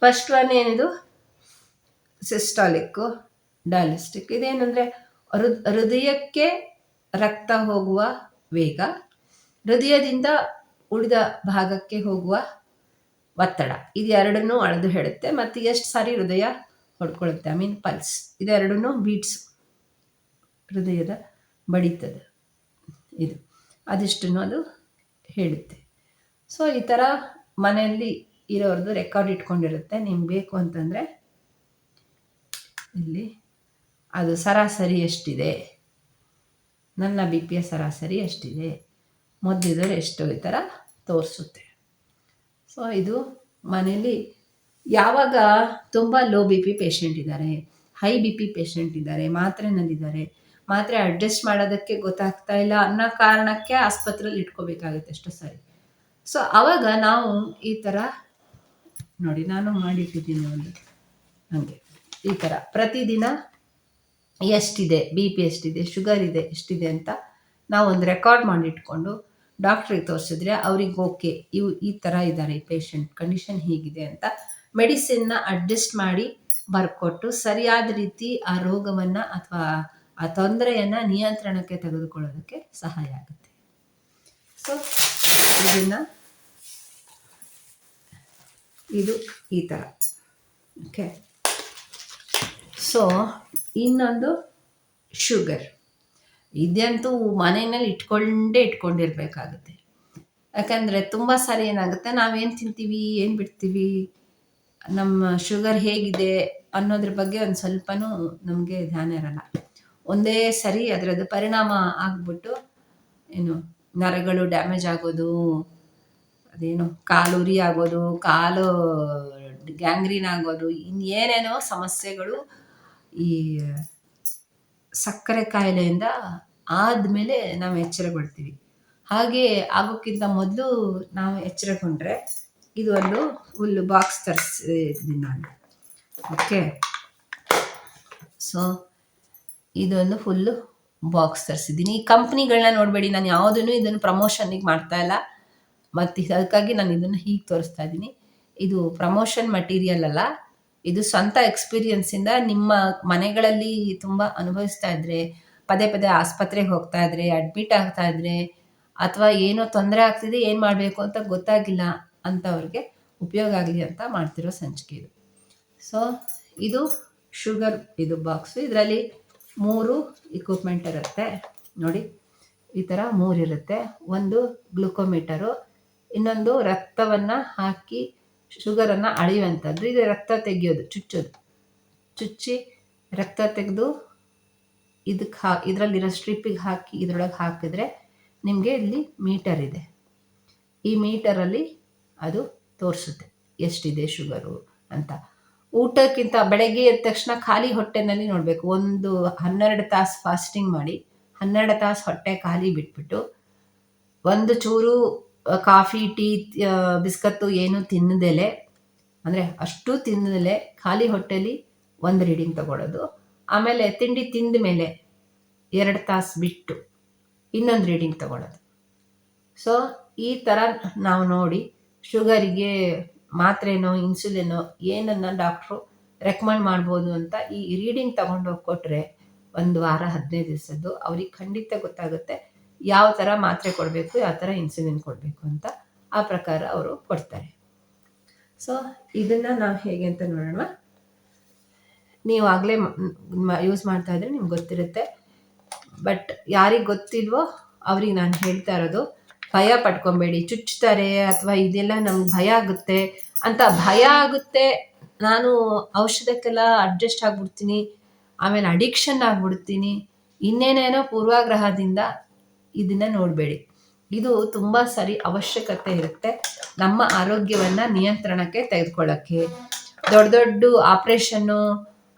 S1: ಫಸ್ಟ್ ಒನ್ ಏನಿದು? ಸಿಸ್ಟಾಲಿಕ್ಕು ಡಯಾಲಿಸ್ಟಿಕ್ ಇದೇನಂದರೆ ಹೃ, ಹೃದಯಕ್ಕೆ ರಕ್ತ ಹೋಗುವ ವೇಗ, ಹೃದಯದಿಂದ ಉಳಿದ ಭಾಗಕ್ಕೆ ಹೋಗುವ ಒತ್ತಡ. ಇದು ಎರಡನ್ನೂ ಅಳೆದು ಹೇಳುತ್ತೆ ಮತ್ತು ಎಷ್ಟು ಸಾರಿ ಹೃದಯ ಹೊಡ್ಕೊಳ್ಳುತ್ತೆ ಐ ಮೀನ್ ಪಲ್ಸ್ ಇದೆರಡನ್ನೂ ಬೀಟ್ಸ್ ಹೃದಯದ ಬಡಿತದ. ಇದು. ಅದಿಷ್ಟನ್ನು ಅದು ಹೇಳುತ್ತೆ. ಸೊ ಈ ಥರ ಮನೆಯಲ್ಲಿ ಇರೋರ್ದು ರೆಕಾರ್ಡ್ ಇಟ್ಕೊಂಡಿರುತ್ತೆ. ನಿಮ್ಗೆ ಬೇಕು ಅಂತಂದರೆ ಇಲ್ಲಿ ಅದು ಸರಾಸರಿ ಎಷ್ಟಿದೆ? ನನ್ನ ಬಿ ಪಿಯ ಸರಾಸರಿ ಎಷ್ಟಿದೆ? ಮೊದಲಿದ್ರೆ ಎಷ್ಟು ಈ ಥರ ತೋರಿಸುತ್ತೆ. ಸೊ ಇದು ಮನೇಲಿ ಯಾವಾಗ ತುಂಬ ಲೋ ಬಿ ಪಿ ಪೇಷಂಟ್ ಇದ್ದಾರೆ ಹೈ ಬಿ ಪಿ ಪೇಷಂಟ್ ಇದ್ದಾರೆ ಮಾತ್ರೆನಲ್ಲಿದ್ದಾರೆ ಮಾತ್ರೆ ಅಡ್ಜಸ್ಟ್ ಮಾಡೋದಕ್ಕೆ ಗೊತ್ತಾಗ್ತಾ ಇಲ್ಲ ಅನ್ನೋ ಕಾರಣಕ್ಕೆ ಆಸ್ಪತ್ರೆಯಲ್ಲಿ ಇಟ್ಕೋಬೇಕಾಗುತ್ತೆ ಎಷ್ಟೋ ಸಾರಿ. ಸೊ ಆವಾಗ ನಾವು ಈ ಥರ ನೋಡಿ, ನಾನು ಮಾಡಿಟ್ಟಿದ್ದೀನಿ ಒಂದು ಹಾಗೆ. ಈ ಥರ ಪ್ರತಿದಿನ ಎಷ್ಟಿದೆ ಬಿ ಪಿ ಎಷ್ಟಿದೆ ಶುಗರ್ ಇದೆ, ಎಷ್ಟಿದೆ ಅಂತ ನಾವು ಒಂದು ರೆಕಾರ್ಡ್ ಮಾಡಿಟ್ಕೊಂಡು ಡಾಕ್ಟ್ರಿಗೆ ತೋರಿಸಿದ್ರೆ ಅವ್ರಿಗೆ ಓಕೆ ಇವು ಈ ಥರ ಇದ್ದಾರೆ ಈ ಪೇಷಂಟ್ ಕಂಡೀಷನ್ ಹೀಗಿದೆ ಅಂತ ಮೆಡಿಸಿನ್ನ ಅಡ್ಜಸ್ಟ್ ಮಾಡಿ ಬರ್ಕೊಟ್ಟು ಸರಿಯಾದ ರೀತಿ ಆ ರೋಗವನ್ನು ಅಥವಾ ಆ ತೊಂದರೆಯನ್ನು ನಿಯಂತ್ರಣಕ್ಕೆ ತೆಗೆದುಕೊಳ್ಳೋದಕ್ಕೆ ಸಹಾಯ ಆಗುತ್ತೆ. ಸೊ ಇದನ್ನು ಇದು ಈ ಥರ ಓಕೆ ಸೊ ಇನ್ನೊಂದು ಶುಗರ್ ಇದಂತೂ ಮನೆಯಲ್ಲಿ ಇಟ್ಕೊಂಡೇ ಇಟ್ಕೊಂಡಿರ್ಬೇಕಾಗುತ್ತೆ. ಯಾಕಂದರೆ ತುಂಬ ಸಾರಿ ಏನಾಗುತ್ತೆ, ನಾವೇನು ತಿಂತೀವಿ, ಏನು ಬಿಡ್ತೀವಿ, ನಮ್ಮ ಶುಗರ್ ಹೇಗಿದೆ ಅನ್ನೋದ್ರ ಬಗ್ಗೆ ಒಂದು ಸ್ವಲ್ಪನೂ ನಮಗೆ ಧ್ಯಾನ ಇರಲ್ಲ. ಒಂದೇ ಸರಿ ಅದರದ್ದು ಪರಿಣಾಮ ಆಗ್ಬಿಟ್ಟು ಏನು ನರಗಳು ಡ್ಯಾಮೇಜ್ ಆಗೋದು, ಅದೇನು ಕಾಲು ಉರಿ ಆಗೋದು, ಕಾಲು ಗ್ಯಾಂಗ್ರೀನ್ ಆಗೋದು, ಇನ್ನೇನೇನೋ ಸಮಸ್ಯೆಗಳು ಈ ಸಕ್ಕರೆ ಕಾಯಿಲೆಯಿಂದ ಆದಮೇಲೆ ನಾವು ಎಚ್ಚರಗೊಳ್ತೀವಿ. ಹಾಗೆ ಆಗೋಕ್ಕಿಂತ ಮೊದಲು ನಾವು ಎಚ್ಚರಗೊಂಡ್ರೆ ಇದು ಒಂದು ಹುಲ್ಲು ಬಾಕ್ಸ್ ತರಿಸಿದ್ದೀನಿ ನಾನು ಓಕೆ ಸೊ ಇದೊಂದು ಫುಲ್ಲು ಬಾಕ್ಸ್ ತರಿಸಿದ್ದೀನಿ. ಈ ಕಂಪ್ನಿಗಳನ್ನ ನೋಡಬೇಡಿ, ನಾನು ಯಾವುದನ್ನು ಇದನ್ನು ಪ್ರಮೋಷನ್ನಿಗೆ ಮಾಡ್ತಾ ಇಲ್ಲ. ಮತ್ತು ಅದಕ್ಕಾಗಿ ನಾನು ಇದನ್ನು ಹೀಗೆ ತೋರಿಸ್ತಾ ಇದ್ದೀನಿ. ಇದು ಪ್ರಮೋಷನ್ ಮಟೀರಿಯಲ್ ಅಲ್ಲ. ಇದು ಸ್ವಂತ ಎಕ್ಸ್ಪೀರಿಯನ್ಸಿಂದ ನಿಮ್ಮ ಮನೆಗಳಲ್ಲಿ ತುಂಬ ಅನುಭವಿಸ್ತಾ ಇದ್ರೆ, ಪದೇ ಪದೇ ಆಸ್ಪತ್ರೆಗೆ ಹೋಗ್ತಾ ಇದ್ರೆ ಅಡ್ಮಿಟ್ ಆಗ್ತಾ ಇದ್ರೆ, ಅಥವಾ ಏನೋ ತೊಂದರೆ ಆಗ್ತಿದೆ, ಏನು ಮಾಡಬೇಕು ಅಂತ ಗೊತ್ತಾಗಿಲ್ಲ ಅಂಥವ್ರಿಗೆ ಉಪಯೋಗ ಆಗಲಿ ಅಂತ ಮಾಡ್ತಿರೋ ಸಂಚಿಕೆ ಇದು. ಸೊ ಇದು ಶುಗರ್ ಇದು ಬಾಕ್ಸು ಇದರಲ್ಲಿ ಮೂರು ಇಕ್ವಿಪ್ಮೆಂಟ್ ಇರುತ್ತೆ. ನೋಡಿ, ಈ ಥರ ಮೂರಿರುತ್ತೆ ಒಂದು ಗ್ಲುಕೋಮೀಟರು ಇನ್ನೊಂದು ರಕ್ತವನ್ನು ಹಾಕಿ ಶುಗರನ್ನು ಅಳೆಯುವಂಥದ್ದು. ಇದು ರಕ್ತ ತೆಗೆಯೋದು, ಚುಚ್ಚೋದು. ಚುಚ್ಚಿ ರಕ್ತ ತೆಗೆದು ಇದಕ್ಕೆ ಹಾ, ಇದರಲ್ಲಿರೋ ಸ್ಟ್ರಿಪ್ಪಿಗೆ ಹಾಕಿ, ಇದರೊಳಗೆ ಹಾಕಿದ್ರೆ ನಿಮಗೆ ಇಲ್ಲಿ ಮೀಟರ್ ಇದೆ. ಈ ಮೀಟರಲ್ಲಿ ಅದು ತೋರಿಸುತ್ತೆ. ಎಷ್ಟಿದೆ ಶುಗರು ಅಂತ. ಊಟಕ್ಕಿಂತ ಬೆಳಗ್ಗೆ ಎದ್ದ ತಕ್ಷಣ ಖಾಲಿ ಹೊಟ್ಟೆನಲ್ಲಿ ನೋಡಬೇಕು. ಒಂದು ಹನ್ನೆರಡು ತಾಸು ಫಾಸ್ಟಿಂಗ್ ಮಾಡಿ ಹನ್ನೆರಡು ತಾಸು ಹೊಟ್ಟೆ ಖಾಲಿ ಬಿಟ್ಬಿಟ್ಟು ಒಂದು ಚೂರು ಕಾಫಿ ಟೀ ಬಿಸ್ಕತ್ತು ಏನು ತಿನ್ನದೆಲೆ, ಅಂದರೆ ಅಷ್ಟು ತಿನ್ನದಲೆ ಖಾಲಿ ಹೊಟ್ಟೆಲಿ ಒಂದು ರೀಡಿಂಗ್ ತಗೊಳ್ಳೋದು ಆಮೇಲೆ ತಿಂಡಿ ತಿಂದ ಮೇಲೆ ಎರಡು ತಾಸು ಬಿಟ್ಟು ಇನ್ನೊಂದು ರೀಡಿಂಗ್ ತಗೊಳ್ಳೋದು ಸೊ ಈ ಥರ ನಾವು ನೋಡಿ ಶುಗರಿಗೆ ಮಾತ್ರೆನೋ ಇನ್ಸುಲಿನೋ ಏನನ್ನು ಡಾಕ್ಟ್ರು ರೆಕಮೆಂಡ್ ಮಾಡ್ಬೋದು ಅಂತ ಈ ರೀಡಿಂಗ್ ತಗೊಂಡೋಗಿ ಕೊಟ್ಟರೆ ಒಂದು ವಾರ, ಹದಿನೈದು ದಿವಸದ್ದು ಅವ್ರಿಗೆ ಖಂಡಿತ ಗೊತ್ತಾಗುತ್ತೆ ಯಾವ ಥರ ಮಾತ್ರೆ ಕೊಡಬೇಕು, ಯಾವ ಥರ ಇನ್ಸುಲಿನ್ ಕೊಡಬೇಕು ಅಂತ ಆ ಪ್ರಕಾರ ಅವರು ಕೊಡ್ತಾರೆ. ಸೊ ಇದನ್ನು ನಾವು ಹೇಗೆ ಅಂತ ನೋಡೋಣ. ನೀವು ಆಗಲೇ ಯೂಸ್ ಮಾಡ್ತಾ ಇದ್ರೆ ನಿಮ್ಗೆ ಗೊತ್ತಿರುತ್ತೆ. ಬಟ್ ಯಾರಿಗೆ ಗೊತ್ತಿಲ್ವೋ ಅವ್ರಿಗೆ ನಾನು ಹೇಳ್ತಾ ಇರೋದು, ಭಯ ಪಡ್ಕೊಬೇಡಿ ಚುಚ್ತಾರೆ ಅಥವಾ ಇದೆಲ್ಲ ನಮ್ಗೆ ಭಯ ಆಗುತ್ತೆ. ಅಂತ ಭಯ ಆಗುತ್ತೆ. ನಾನು ಔಷಧಕ್ಕೆಲ್ಲ ಅಡ್ಜಸ್ಟ್ ಆಗಿಬಿಡ್ತೀನಿ. ಆಮೇಲೆ ಅಡಿಕ್ಷನ್ ಆಗಿಬಿಡ್ತೀನಿ. ಇನ್ನೇನೇನೋ ಪೂರ್ವಾಗ್ರಹದಿಂದ ಇದನ್ನು ನೋಡಬೇಡಿ. ಇದು ತುಂಬ ಸರಿ ಅವಶ್ಯಕತೆ ಇರುತ್ತೆ. ನಮ್ಮ ಆರೋಗ್ಯವನ್ನು ನಿಯಂತ್ರಣಕ್ಕೆ ತೆಗೆದುಕೊಳ್ಳೋಕ್ಕೆ. ದೊಡ್ಡ ದೊಡ್ಡ ಆಪ್ರೇಷನ್ನು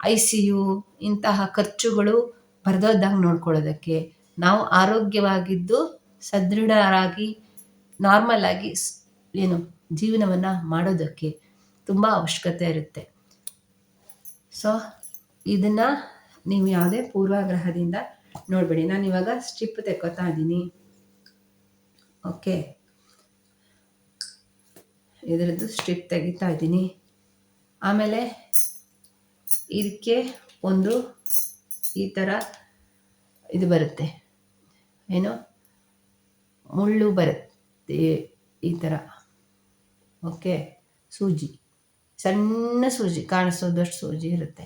S1: ಐ ಸಿ ಯು ಇಂತಹ ಖರ್ಚುಗಳು ಬರ್ದೋದಂಗೆ ನೋಡ್ಕೊಳ್ಳೋದಕ್ಕೆ. ನಾವು ಆರೋಗ್ಯವಾಗಿದ್ದು ಸದೃಢರಾಗಿ ನಾರ್ಮಲ್ ಆಗಿ ಏನು ಜೀವನವನ್ನು ಮಾಡೋದಕ್ಕೆ ತುಂಬ ಅವಶ್ಯಕತೆ ಇರುತ್ತೆ. ಸೊ ಇದನ್ನು ನೀವು ಯಾವುದೇ ಪೂರ್ವಾಗ್ರಹದಿಂದ ನೋಡಬೇಡಿ. ನಾನು ಇವಾಗ ಸ್ಟ್ರಿಪ್ ತೆಕ್ಕೋತಾ ಇದ್ದೀನಿ. ಓಕೆ ಇದರದ್ದು ಸ್ಟ್ರಿಪ್ ತೆಗಿತಾ ಇದ್ದೀನಿ. ಆಮೇಲೆ ಇದಕ್ಕೆ ಒಂದು ಈ ಥರ ಇದು ಬರುತ್ತೆ. ಏನು? ಮುಳ್ಳು ಬರುತ್ತೆ ಈ ಥರ ಓಕೆ, ಸೂಜಿ. ಸಣ್ಣ ಸೂಜಿ, ಕಾಣಿಸೋದಷ್ಟು ಸೂಜಿ ಇರುತ್ತೆ.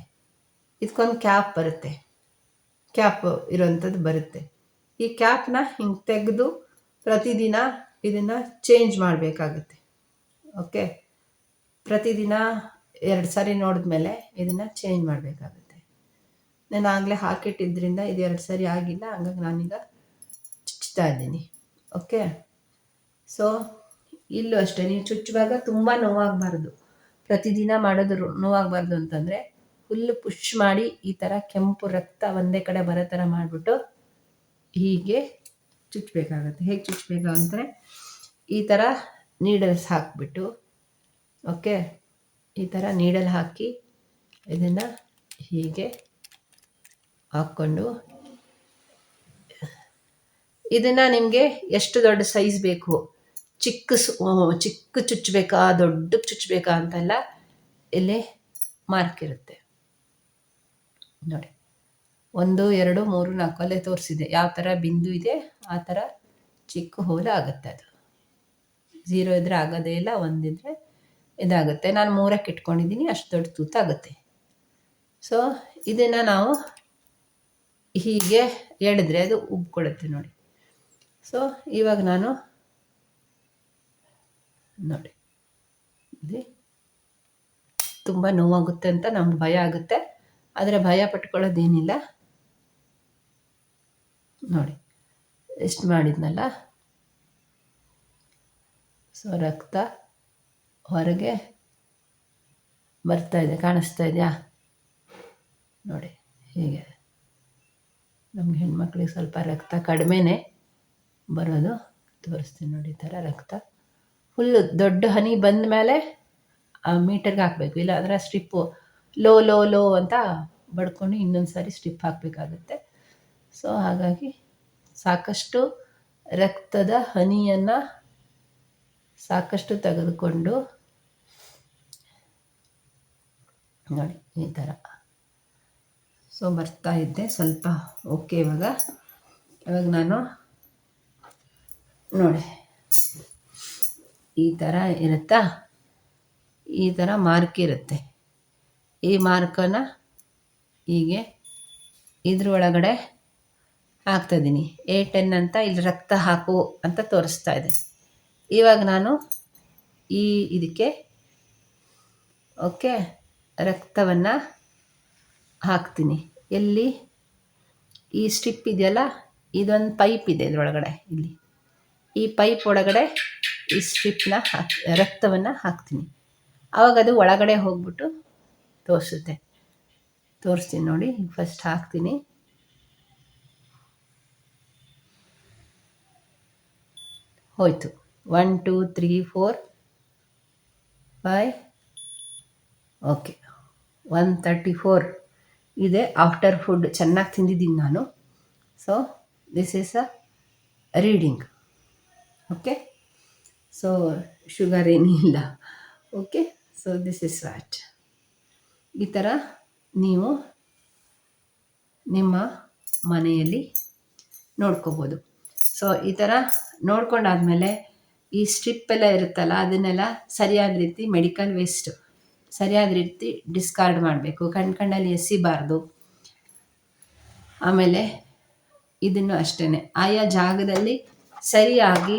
S1: ಇದಕ್ಕೊಂದು ಕ್ಯಾಪ್ ಬರುತ್ತೆ. ಕ್ಯಾಪ್ ಇರೋವಂಥದ್ದು ಬರುತ್ತೆ. ಈ ಕ್ಯಾಪ್ನ ಹಿಂಗೆ ತೆಗೆದು ಪ್ರತಿದಿನ ಇದನ್ನು ಚೇಂಜ್ ಮಾಡಬೇಕಾಗುತ್ತೆ. ಓಕೆ, ಪ್ರತಿದಿನ ಎರಡು ಸಾರಿ ನೋಡಿದ್ಮೇಲೆ ಇದನ್ನು ಚೇಂಜ್ ಮಾಡಬೇಕಾಗುತ್ತೆ. ನಾನು ಆಗಲೇ ಹಾಕಿಟ್ಟಿದ್ದರಿಂದ ಇದು ಎರಡು ಸಾರಿ ಆಗಿಲ್ಲ, ಹಂಗಾಗಿ ನಾನೀಗ ಚುಚ್ತಾ ಇದ್ದೀನಿ. ಓಕೆ, ಸೊ ಇಲ್ಲೂ ಅಷ್ಟೇ ನೀವು ಚುಚ್ಚುವಾಗ ತುಂಬ ನೋವಾಗಬಾರ್ದು. ಪ್ರತಿದಿನ ಮಾಡೋದು ನೋವಾಗಬಾರ್ದು ಅಂತಂದರೆ ಫುಲ್ಲು ಪುಷ್ ಮಾಡಿ ಈ ಥರ ಕೆಂಪು ರಕ್ತ ಒಂದೇ ಕಡೆ ಬರೋ ಥರ ಮಾಡಿಬಿಟ್ಟು ಹೀಗೆ ಚುಚ್ಚಬೇಕಾಗತ್ತೆ ಹೇಗೆ ಚುಚ್ಚಬೇಕು ಅಂದರೆ ಈ ಥರ ನೀಡಲ್ಸ್ ಹಾಕಿಬಿಟ್ಟು ಓಕೆ ಈ ಥರ ನೀಡಲ್ ಹಾಕಿ ಇದನ್ನು ಹೀಗೆ ಹಾಕ್ಕೊಂಡು, ಇದನ್ನು ನಿಮಗೆ ಎಷ್ಟು ದೊಡ್ಡ ಸೈಜ್ ಬೇಕು? ಚಿಕ್ಕ ಚಿಕ್ಕ ಚುಚ್ಚಬೇಕಾ, ದೊಡ್ಡ ಚುಚ್ಚಬೇಕಾ ಅಂತೆಲ್ಲ ಇಲ್ಲಿ ಮಾರ್ಕ್ ಇರುತ್ತೆ. ನೋಡಿ, ಒಂದು, ಎರಡು, ಮೂರು, ನಾಲ್ಕು ಅಲ್ಲೇ ತೋರಿಸಿದೆ. ಯಾವ ಥರ ಬಿಂದು ಇದೆ, ಆ ಥರ ಚಿಕ್ಕ ಹೋಲ ಆಗುತ್ತೆ ಅದು. ಝೀರೋ ಇದ್ರೆ ಆಗೋದೇ ಇಲ್ಲ ಒಂದಿದ್ರೆ ಇದಾಗುತ್ತೆ. ನಾನು ಮೂರಕ್ಕೆ ಇಟ್ಕೊಂಡಿದ್ದೀನಿ, ಅಷ್ಟು ದೊಡ್ಡ ತೂತಾಗುತ್ತೆ ಸೊ ಇದನ್ನು ನಾವು ಹೀಗೆ ಎಳೆದ್ರೆ ಅದು ಉಬ್ಕೊಳ್ಳುತ್ತೆ ನೋಡಿ. ಸೊ ಇವಾಗ ನಾನು ನೋಡಿ. ತುಂಬ ನೋವಾಗುತ್ತೆ ಅಂತ ನಮ್ಗೆ ಭಯ ಆಗುತ್ತೆ. ಆದರೆ ಭಯ ಪಟ್ಕೊಳ್ಳೋದೇನಿಲ್ಲ. ನೋಡಿ, ಎಷ್ಟು ಮಾಡಿದ್ನಲ್ಲ? ಸೊ, ರಕ್ತ ಹೊರಗೆ ಬರ್ತಾ ಇದೆ, ಕಾಣಿಸ್ತಾ ಇದೆಯಾ? ನೋಡಿ, ಹೀಗೆ. ನಮ್ಗೆ ಹೆಣ್ಮಕ್ಳಿಗೆ ಸ್ವಲ್ಪ ರಕ್ತ ಕಡಿಮೆನೇ ಬರೋದು. ತೋರಿಸ್ತೀನಿ ನೋಡಿ ಈ ಥರ ರಕ್ತ. ಫುಲ್ಲು ದೊಡ್ಡ ಹನಿ ಬಂದ ಮೇಲೆ ಮೀಟರ್ಗೆ ಹಾಕಬೇಕು. ಇಲ್ಲ ಅಂದರೆ ಸ್ಟ್ರಿಪ್ಪು ಲೋ ಲೋ ಲೋ ಅಂತ ಬಡ್ಕೊಂಡು ಇನ್ನೊಂದು ಸಾರಿ ಸ್ಟ್ರಿಪ್ ಹಾಕಬೇಕಾಗುತ್ತೆ. ಸೊ ಹಾಗಾಗಿ ಸಾಕಷ್ಟು ರಕ್ತದ ಹನಿಯನ್ನು ಸಾಕಷ್ಟು ತೆಗೆದುಕೊಂಡು ನೋಡಿ ಈ ಥರ ಸೊ ಬರ್ತಾ ಇದ್ದೆ ಸ್ವಲ್ಪ ಓಕೆ ಇವಾಗ. ಇವಾಗ ನಾನು ನೋಡಿ. ಈ ಥರ ಇರುತ್ತಾ? ಈ ಥರ ಮಾರ್ಕ್ ಇರುತ್ತೆ. ಈ ಮಾರ್ಕನ್ನು ಹೀಗೆ ಇದ್ರ ಒಳಗಡೆ ಹಾಕ್ತಾಯಿದ್ದೀನಿ ಎ ಟೆನ್ ಅಂತ ಇಲ್ಲಿ ರಕ್ತ ಹಾಕು ಅಂತ ತೋರಿಸ್ತಾ ಇದೆ. ಇವಾಗ ನಾನು ಈ ಇದಕ್ಕೆ ಓಕೆ ರಕ್ತವನ್ನು ಹಾಕ್ತೀನಿ. ಎಲ್ಲಿ? ಈ ಸ್ಟ್ರಿಪ್ ಇದೆಯಲ್ಲ? ಇದೊಂದು ಪೈಪ್ ಇದೆ ಇದರೊಳಗಡೆ, ಇಲ್ಲಿ. ಈ ಪೈಪ್ ಒಳಗಡೆ ಈ ಸ್ಟ್ರಿಪ್ನ ಹಾಕಿ, ರಕ್ತವನ್ನು ಹಾಕ್ತೀನಿ. ಆವಾಗ ಅದು ಒಳಗಡೆ ಹೋಗ್ಬಿಟ್ಟು ತೋರಿಸುತ್ತೆ. ತೋರಿಸ್ತೀನಿ ನೋಡಿ ಫಸ್ಟ್ ಹಾಕ್ತೀನಿ. ಹೋಯ್ತು. One two three four five okay one thirty four ಇದೆ ಆಫ್ಟರ್ ಫುಡ್ ಚೆನ್ನಾಗಿ ತಿಂದಿದ್ದೀನಿ ನಾನು. So this is a reading okay so sugar ಏನೂ ಇಲ್ಲ. Okay so this is what ಈ ಥರ ನೀವು ನಿಮ್ಮ ಮನೆಯಲ್ಲಿ ನೋಡ್ಕೋಬೋದು. ಸೊ ಈ ಥರ ನೋಡ್ಕೊಂಡಾದ್ಮೇಲೆ ಈ ಸ್ಟ್ರಿಪ್ ಎಲ್ಲ ಇರುತ್ತಲ್ಲ, ಅದನ್ನೆಲ್ಲ ಸರಿಯಾದ ರೀತಿ ಮೆಡಿಕಲ್ ವೇಸ್ಟ್ ಸರಿಯಾದ ರೀತಿ ಡಿಸ್ಕಾರ್ಡ್ ಮಾಡಬೇಕು. ಕಣ್ ಕಣ್ಣಲ್ಲಿ ಎಸಿಬಾರ್ದು. ಆಮೇಲೆ ಇದನ್ನು ಅಷ್ಟೇ ಆಯಾ ಜಾಗದಲ್ಲಿ ಸರಿಯಾಗಿ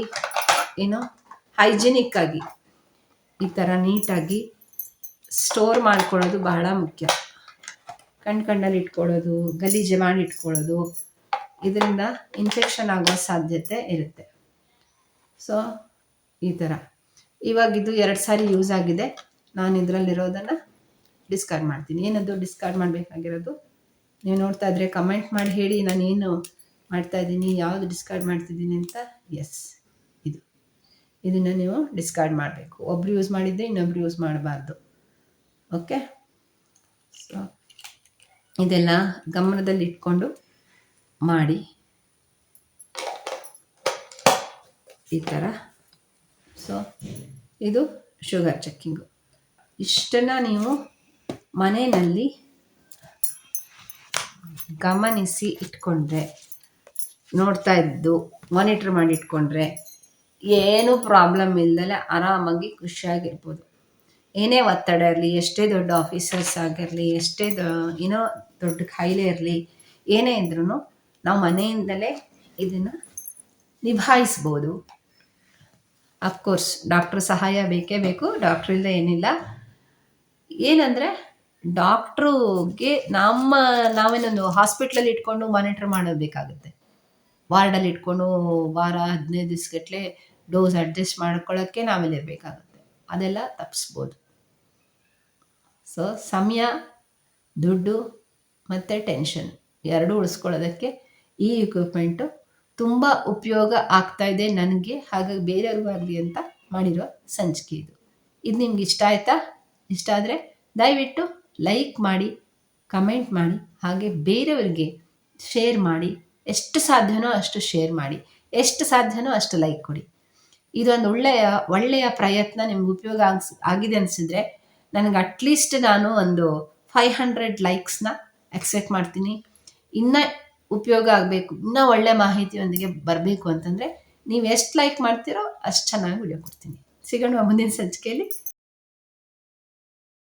S1: ಏನು ಹೈಜಿನಿಕ್ ಆಗಿ, ಈ ಥರ ನೀಟಾಗಿ ಸ್ಟೋರ್ ಮಾಡ್ಕೊಳ್ಳೋದು ಬಹಳ ಮುಖ್ಯ. ಕಣ್ ಕಣ್ಣಲ್ಲಿ ಇಟ್ಕೊಳ್ಳೋದು, ಗಲೀಜು ಮಾಡಿ ಇಟ್ಕೊಳ್ಳೋದು, ಇದರಿಂದ ಇನ್ಫೆಕ್ಷನ್ ಆಗೋ ಸಾಧ್ಯತೆ ಇರುತ್ತೆ. ಸೊ ಈ ಥರ ಇವಾಗ ಇದು ಎರಡು ಸಾರಿ ಯೂಸ್ ಆಗಿದೆ. ನಾನು ಇದರಲ್ಲಿರೋದನ್ನು ಡಿಸ್ಕಾರ್ಡ್ ಮಾಡ್ತೀನಿ. ಏನದು ಡಿಸ್ಕಾರ್ಡ್ ಮಾಡಬೇಕಾಗಿರೋದು? ನೀವು ನೋಡ್ತಾ ಇದ್ರೆ ಕಮೆಂಟ್ ಮಾಡಿ ಹೇಳಿ ನಾನು ಏನು ಮಾಡ್ತಾ ಇದ್ದೀನಿ, ಯಾವುದು ಡಿಸ್ಕಾರ್ಡ್ ಮಾಡ್ತಿದ್ದೀನಿ ಅಂತ? ಎಸ್ ಇದನ್ನು ನೀವು ಡಿಸ್ಕಾರ್ಡ್ ಮಾಡಬೇಕು. ಒಬ್ರು ಯೂಸ್ ಮಾಡಿದ್ದೆ ಇನ್ನೊಬ್ರು ಯೂಸ್ ಮಾಡಬಾರ್ದು. ಓಕೆ ಸೊ ಇದೆಲ್ಲ ಗಮನದಲ್ಲಿ ಇಟ್ಕೊಂಡು ಮಾಡಿ. ಈ ಥರ ಸೊ ಇದು ಶುಗರ್ ಚೆಕ್ಕಿಂಗು ಇಷ್ಟನ್ನು ನೀವು ಮನೆಯಲ್ಲಿ ಗಮನಿಸಿ ಇಟ್ಕೊಂಡ್ರೆ, ನೋಡ್ತಾ ಇದ್ದು ಮಾನಿಟ್ರ್ ಮಾಡಿ ಇಟ್ಕೊಂಡ್ರೆ ಏನೂ ಪ್ರಾಬ್ಲಮ್ ಇಲ್ದಲೆ ಆರಾಮಾಗಿ ಖುಷಿಯಾಗಿರ್ಬೋದು ಏನೇ ಒತ್ತಡ ಇರಲಿ, ಎಷ್ಟೇ ದೊಡ್ಡ ಆಫೀಸರ್ಸ್ ಆಗಿರಲಿ, ಎಷ್ಟೇ ದೊ ಏನೋ ದೊಡ್ಡ ಕಾಯಿಲೆ ಇರಲಿ, ಏನೇ ಇದ್ರೂ ನಾವು ಮನೆಯಿಂದಲೇ ಇದನ್ನು ನಿಭಾಯಿಸ್ಬೋದು. ಅಫ್ಕೋರ್ಸ್ ಡಾಕ್ಟ್ರ್ ಸಹಾಯ ಬೇಕೇ ಬೇಕು ಡಾಕ್ಟ್ರ್ ಇಲ್ಲದೆ ಏನಿಲ್ಲ. ಏನಂದರೆ ಡಾಕ್ಟ್ರಿಗೆ ನಮ್ಮ, ನಾವೇನೊಂದು ಹಾಸ್ಪಿಟ್ಲಲ್ಲಿ ಇಟ್ಕೊಂಡು ಮಾನಿಟ್ರ್ ಮಾಡಬೇಕಾಗುತ್ತೆ ವಾರ್ಡಲ್ಲಿ ಇಟ್ಕೊಂಡು ವಾರ ಹದಿನೈದು ದಿವ್ಸಗಟ್ಟಲೆ ಡೋಸ್ ಅಡ್ಜಸ್ಟ್ ಮಾಡ್ಕೊಳ್ಳೋಕ್ಕೆ ನಾವಿಲ್ಲಿರಬೇಕಾಗುತ್ತೆ ಅದೆಲ್ಲ ತಪ್ಪಿಸ್ಬೋದು ಸೊ ಸಮಯ, ದುಡ್ಡು ಮತ್ತು ಟೆನ್ಷನ್ ಎರಡೂ ಉಳಿಸ್ಕೊಳ್ಳೋದಕ್ಕೆ ಈ ಇಕ್ವಿಪ್ಮೆಂಟು ತುಂಬ ಉಪಯೋಗ ಆಗ್ತಾ ಇದೆ ನನಗೆ, ಹಾಗಾಗಿ ಬೇರೆಯವ್ರಿಗೂ ಆಗಲಿ ಅಂತ ಮಾಡಿರೋ ಸಂಚಿಕೆ ಇದು. ಇದು ನಿಮ್ಗೆ ಇಷ್ಟ ಆಯ್ತಾ? ಇಷ್ಟ ಆದರೆ ದಯವಿಟ್ಟು ಲೈಕ್ ಮಾಡಿ ಕಮೆಂಟ್ ಮಾಡಿ, ಹಾಗೆ ಬೇರೆಯವರಿಗೆ ಶೇರ್ ಮಾಡಿ, ಎಷ್ಟು ಸಾಧ್ಯನೋ ಅಷ್ಟು ಶೇರ್ ಮಾಡಿ, ಎಷ್ಟು ಸಾಧ್ಯನೋ ಅಷ್ಟು ಲೈಕ್ ಕೊಡಿ. ಇದೊಂದು ಒಳ್ಳೆಯ ಒಳ್ಳೆಯ ಪ್ರಯತ್ನ ನಿಮ್ಗೆ ಉಪಯೋಗ ಆಗ್ಸ್, ಆಗಿದೆ ಅನಿಸಿದ್ರೆ ನನಗೆ ಅಟ್ಲೀಸ್ಟ್ ನಾನು ಒಂದು ಫೈವ್ ಹಂಡ್ರೆಡ್ ಲೈಕ್ಸ್ನ ಎಕ್ಸೆಪ್ಟ್ ಮಾಡ್ತೀನಿ. ಇನ್ನ ಉಪಯೋಗ ಆಗಬೇಕು, ಇನ್ನೂ ಒಳ್ಳೆ ಮಾಹಿತಿಯೊಂದಿಗೆ ಬರಬೇಕು ಅಂತಂದರೆ ನೀವು ಎಷ್ಟು ಲೈಕ್ ಮಾಡ್ತೀರೋ ಅಷ್ಟು ಚೆನ್ನಾಗಿ ವಿಡಿಯೋ ಕೊಡ್ತೀನಿ. ಸಿಗೋಣ ಮುಂದಿನ ಸಂಚಿಕೆಯಲ್ಲಿ?